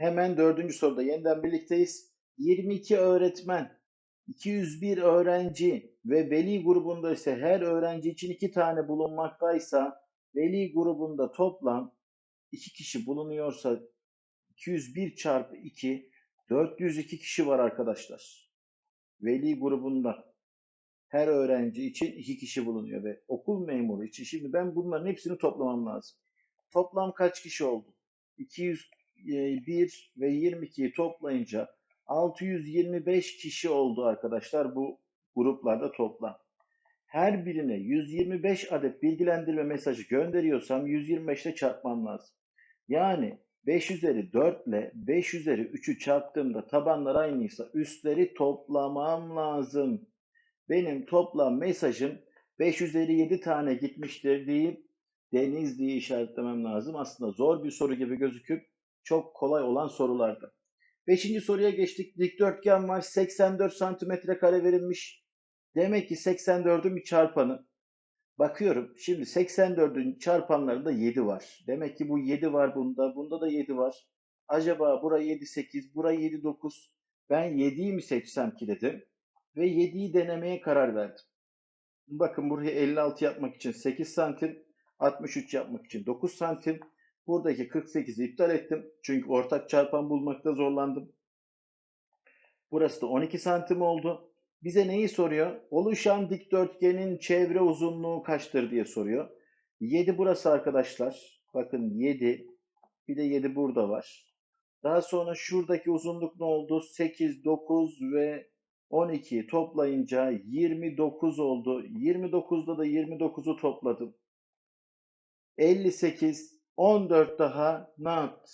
Hemen dördüncü soruda yeniden birlikteyiz. 22 öğretmen, 201 öğrenci ve veli grubunda ise her öğrenci için iki tane bulunmaktaysa veli grubunda toplam iki kişi bulunuyorsa 201 çarpı 2 402 kişi var arkadaşlar. Veli grubunda her öğrenci için iki kişi bulunuyor ve okul memuru için şimdi ben bunların hepsini toplamam lazım. Toplam kaç kişi oldu? 201 ve 22'yi toplayınca 625 kişi oldu arkadaşlar bu gruplarda toplam. Her birine 125 adet bilgilendirme mesajı gönderiyorsam 125 ile çarpmam lazım. Yani 5 üzeri 4 ile 5 üzeri 3'ü çarptığımda tabanlar aynıysa üstleri toplamam lazım. Benim toplam mesajım 5 üzeri 7 tane gitmiştir deyip deniz diye işaretlemem lazım. Aslında zor bir soru gibi gözüküp çok kolay olan sorulardı. Beşinci soruya geçtik. Dikdörtgen var. 84 santimetre kare verilmiş. Demek ki 84'ün bir çarpanı. Bakıyorum. Şimdi 84'ün çarpanlarında 7 var. Demek ki bu 7 var bunda. Bunda da 7 var. Acaba buraya 7, 8, buraya 7, 9. Ben 7'yi mi seçsem ki dedim. Ve 7'yi denemeye karar verdim. Bakın buraya 56 yapmak için 8 santim. 63 yapmak için 9 santim. Buradaki 48'i iptal ettim. Çünkü ortak çarpan bulmakta zorlandım. Burası da 12 santim oldu. Bize neyi soruyor? Oluşan dikdörtgenin çevre uzunluğu kaçtır diye soruyor. 7 burası arkadaşlar. Bakın 7. Bir de 7 burada var. Daha sonra şuradaki uzunluk ne oldu? 8, 9 ve 12'yi toplayınca 29 oldu. 29'da da 29'u topladım. 58, 14 daha ne yaptı?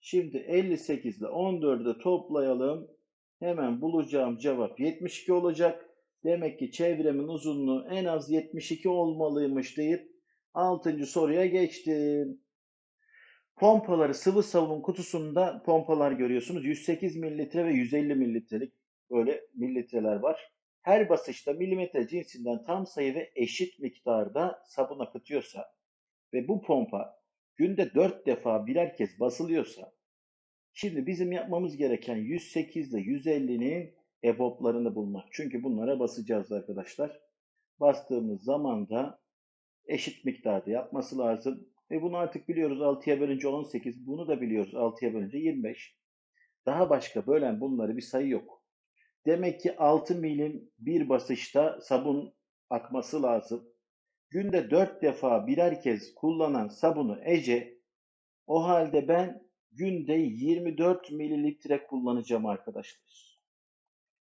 Şimdi 58 ile 14'ü de toplayalım. Hemen bulacağım cevap 72 olacak. Demek ki çevremin uzunluğu en az 72 olmalıymış deyip 6. soruya geçtim. Pompaları sıvı sabun kutusunda pompalar görüyorsunuz. 108 mililitre ve 150 mililitrelik böyle mililitreler var. Her basışta milimetre cinsinden tam sayı ve eşit miktarda sabun akıtıyorsa ve bu pompa günde 4 defa birer kez basılıyorsa şimdi bizim yapmamız gereken 108 ile 150'nin EBOB'larını bulmak. Çünkü bunlara basacağız arkadaşlar. Bastığımız zaman da eşit miktarda yapması lazım. Ve bunu artık biliyoruz 6'ya bölünce 18. Bunu da biliyoruz 6'ya bölünce 25. Daha başka bölen bunları bir sayı yok. Demek ki 6 milim bir basışta sabun akması lazım. Günde 4 defa birer kez kullanan sabunu Ece o halde ben günde 24 mililitre kullanacağım arkadaşlar.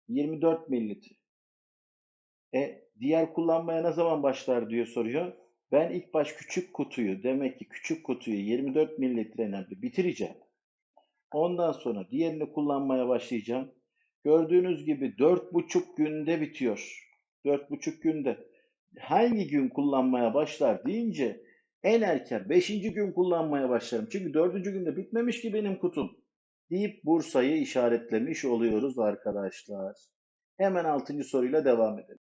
24 mililitre. E diğer kullanmaya ne zaman başlar diyor soruyor. Ben ilk baş küçük kutuyu demek ki küçük kutuyu 24 mililitreyle bitireceğim. Ondan sonra diğerini kullanmaya başlayacağım. Gördüğünüz gibi 4,5 günde bitiyor. 4,5 günde. Hangi gün kullanmaya başlar deyince en erken 5. gün kullanmaya başlarım. Çünkü 4. günde bitmemiş ki benim kutum. Deyip Bursa'yı işaretlemiş oluyoruz arkadaşlar. Hemen 6. soruyla devam edelim.